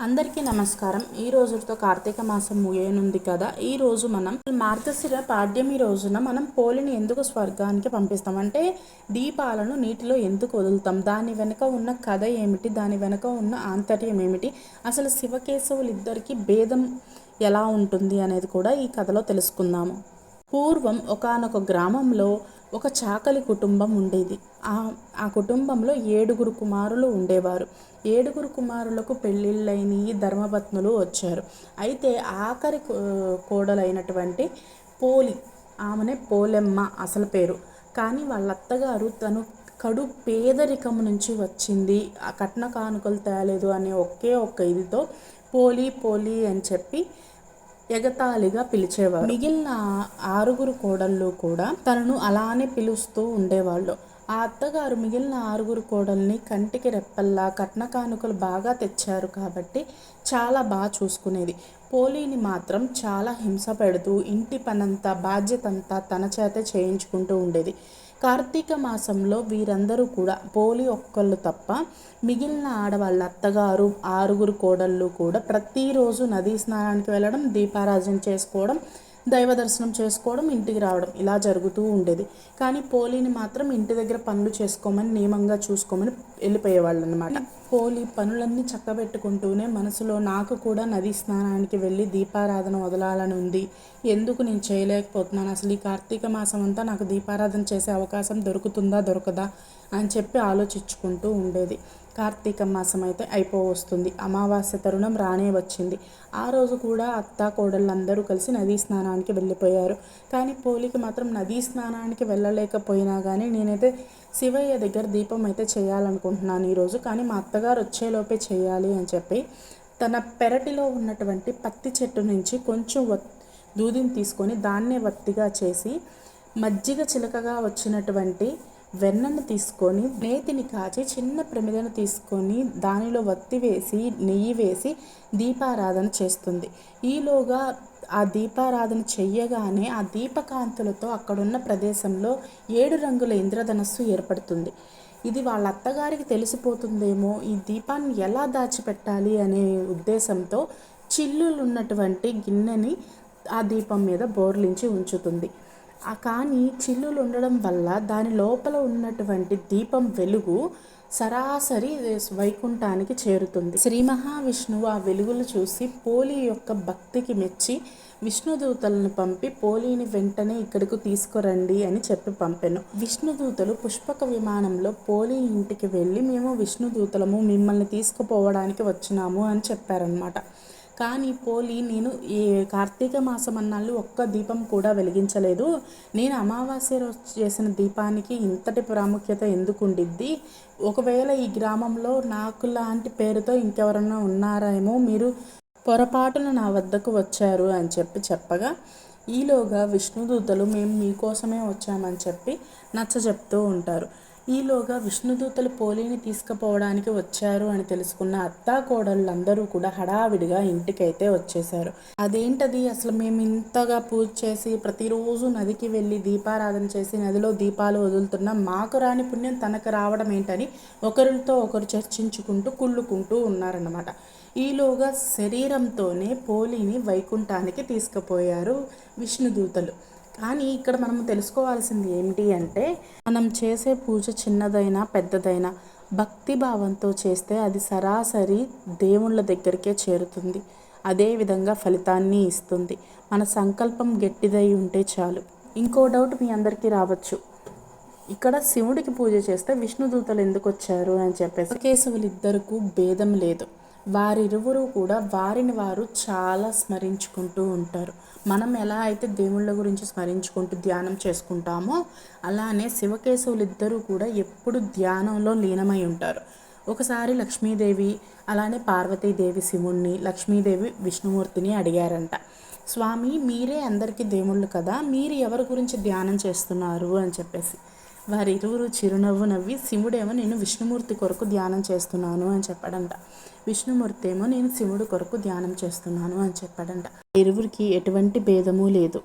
అందరికీ నమస్కారం. ఈ రోజుతో కార్తీక మాసం ముగియనుంది కదా. ఈ రోజు మనం మార్గశిర పాడ్యమి రోజున మనం పోలిని ఎందుకు స్వర్గానికి పంపిస్తాం? అంటే దీపాలను నీటిలో ఎందుకు వదులుతాం? దాని వెనుక ఉన్న కథ ఏమిటి? దాని వెనుక ఉన్న ఆంతర్యం ఏమిటి? అసలు శివకేశవులు ఇద్దరికి భేదం ఎలా ఉంటుంది అనేది కూడా ఈ కథలో తెలుసుకుందాము. పూర్వం ఒకనొక గ్రామంలో ఒక చాకలి కుటుంబం ఉండేది. ఆ ఆ కుటుంబంలో ఏడుగురు కుమారులు ఉండేవారు. ఏడుగురు కుమారులకు పెళ్ళిళ్ళైన ధర్మపత్నులు వచ్చారు. అయితే ఆఖరి కోడలైనటువంటి పోలి ఆమెనే పోలెమ్మ అసలు పేరు. కానీ వాళ్ళ అత్తగారు తను కడు పేదరికం నుంచి వచ్చింది. ఆ కట్న కానుకలు తేలేదు అనే ఒకే ఒక్క ఇదితో పోలి పోలి అని చెప్పి ఎగతాళిగా పిలిచేవారు. మిగిలిన ఆరుగురు కోడళ్ళు కూడా తనను అలానే పిలుస్తూ ఉండేవాళ్ళు. ఆ అత్తగారు మిగిలిన ఆరుగురు కోడల్ని కంటికి రెప్పల్లా కట్న కానుకలు బాగా తెచ్చారు కాబట్టి చాలా బాగా చూసుకునేది. పోలీని మాత్రం చాలా హింస పెడుతూ ఇంటి పనంతా బాధ్యత అంతా తన చేత చేయించుకుంటూ ఉండేది. కార్తీక మాసంలో వీరందరూ కూడా పోలి ఒక్కళ్ళు తప్ప మిగిలిన ఆడవాళ్ళ అత్తగారు ఆరుగురు కోడళ్ళు కూడా ప్రతిరోజు నదీ స్నానానికి వెళ్ళడం దీపారాజన చేసుకోవడం దైవ దర్శనం చేసుకోవడం ఇంటికి రావడం ఇలా జరుగుతూ ఉండేది. కానీ పోలీని మాత్రం ఇంటి దగ్గర పనులు చేసుకోమని నియమంగా చూసుకోమని వెళ్ళిపోయేవాళ్ళు అనమాట పోలి పనులన్నీ చక్కబెట్టుకుంటూనే మనసులో నాకు కూడా నదీ స్నానానికి వెళ్ళి దీపారాధన వదలాలని ఉంది. ఎందుకు నేను చేయలేకపోతున్నాను? అసలు ఈ కార్తీక మాసం అంతా నాకు దీపారాధన చేసే అవకాశం దొరుకుతుందా దొరకదా? అని చెప్పి ఆలోచించుకుంటూ ఉండేది. కార్తీక మాసం అయితే అయిపోవస్తుంది. అమావాస్య తరుణం రానే వచ్చింది. ఆ రోజు కూడా అత్త కోడళ్ళందరూ కలిసి నదీ స్నానానికి వెళ్ళిపోయారు. కానీ పోలికి మాత్రం నదీ స్నానానికి వెళ్ళలేకపోయినా కానీ నేనైతే శివయ్య దగ్గర దీపం అయితే చేయాలనుకుంటున్నాను ఈరోజు కానీ మా అత్తగారు వచ్చేలోపే చేయాలి అని చెప్పి తన పెరటిలో ఉన్నటువంటి పత్తి చెట్టు నుంచి కొంచెం వత్ దూదిని తీసుకొని దాన్నే వత్తిగా చేసి మజ్జిగ చిలకగా వచ్చినటువంటి వెన్నను తీసుకొని నేతిని కాచి చిన్న ప్రమిదను తీసుకొని దానిలో వత్తి వేసి నెయ్యి వేసి దీపారాధన చేస్తుంది. ఈలోగా ఆ దీపారాధన చెయ్యగానే ఆ దీపకాంతులతో అక్కడున్న ప్రదేశంలో ఏడు రంగుల ఇంద్రధనస్సు ఏర్పడుతుంది. ఇది వాళ్ళ అత్తగారికి తెలిసిపోతుందేమో ఈ దీపాన్ని ఎలా దాచిపెట్టాలి అనే ఉద్దేశంతో చిల్లులు ఉన్నటువంటి గిన్నెని ఆ దీపం మీద బోర్లించి ఉంచుతుంది. కానీ చిల్లులు ఉండడం వల్ల దాని లోపల ఉన్నటువంటి దీపం వెలుగు సరాసరి వైకుంఠానికి చేరుతుంది. శ్రీ మహావిష్ణువు ఆ వెలుగులు చూసి పోలి యొక్క భక్తికి మెచ్చి విష్ణుదూతలను పంపి పోలీని వెంటనే ఇక్కడికి తీసుకురండి అని చెప్పి పంపాను. విష్ణుదూతలు పుష్పక విమానంలో పోలీ ఇంటికి వెళ్ళి మేము విష్ణుదూతలము మిమ్మల్ని తీసుకుపోవడానికి వచ్చినాము అని చెప్పారనమాట కానీ పోలి నేను ఈ కార్తీక మాసం అన్నాళ్ళు ఒక్క దీపం కూడా వెలిగించలేదు. నేను అమావాస్య రోజు చేసిన దీపానికి ఇంతటి ప్రాముఖ్యత ఎందుకు ఉండిద్ది? ఒకవేళ ఈ గ్రామంలో నాకు లాంటి పేరుతో ఇంకెవరన్నా ఉన్నారేమో మీరు పొరపాటున నా వద్దకు వచ్చారు అని చెప్పి చెప్పగా ఈలోగా విష్ణుదూతలు మేము మీకోసమే వచ్చామని చెప్పి నచ్చ చెప్తూ ఉంటారు. ఈలోగా విష్ణుదూతలు పోలిని తీసుకుపోవడానికి వచ్చారు అని తెలుసుకున్న అత్తా కోడళ్ళందరూ కూడా హడావిడిగా ఇంటికైతే వచ్చేశారు. అదేంటది? అసలు మేము ఇంతగా పూజ చేసి ప్రతిరోజు నదికి వెళ్ళి దీపారాధన చేసి నదిలో దీపాలు వదులుతున్నాం మాకు రాని పుణ్యం తనకు రావడం ఏంటని ఒకరితో ఒకరు చర్చించుకుంటూ కుళ్ళుకుంటూ ఉన్నారన్నమాట. ఈలోగా శరీరంతోనే పోలిని వైకుంఠానికి తీసుకుపోయారు విష్ణుదూతలు. కానీ ఇక్కడ మనం తెలుసుకోవాల్సింది ఏమిటి అంటే మనం చేసే పూజ చిన్నదైనా పెద్దదైనా భక్తి భావంతో చేస్తే అది సరాసరి దేవుళ్ళ దగ్గరికే చేరుతుంది. అదేవిధంగా ఫలితాన్ని ఇస్తుంది. మన సంకల్పం గట్టిదై ఉంటే చాలు. ఇంకో డౌట్ మీ అందరికీ రావచ్చు. ఇక్కడ శివుడికి పూజ చేస్తే విష్ణుదూతలు ఎందుకు వచ్చారు అని చెప్పేసి. కేశవులు ఇద్దరుకు భేదం లేదు. వారిరువురు కూడా వారిని వారు చాలా స్మరించుకుంటూ ఉంటారు. మనం ఎలా అయితే దేవుళ్ళ గురించి స్మరించుకుంటూ ధ్యానం చేసుకుంటామో అలానే శివకేశవులు ఇద్దరూ కూడా ఎప్పుడు ధ్యానంలో లీనమై ఉంటారు. ఒకసారి లక్ష్మీదేవి అలానే పార్వతీదేవి శివుణ్ణి లక్ష్మీదేవి విష్ణుమూర్తిని అడిగారంట. స్వామి మీరే అందరికీ దేవుళ్ళు కదా మీరు ఎవరి గురించి ధ్యానం చేస్తున్నారు? అని చెప్పేసి. వారిరువురు చిరునవ్వు నవ్వి శివుడేమో నేను విష్ణుమూర్తి కొరకు ధ్యానం చేస్తున్నాను అని చెప్పాడంట. విష్ణుమూర్తి ఏమో నేను శివుడు కొరకు ధ్యానం చేస్తున్నాను అని చెప్పాడంట. ఇరువురికి ఎటువంటి భేదము లేదు.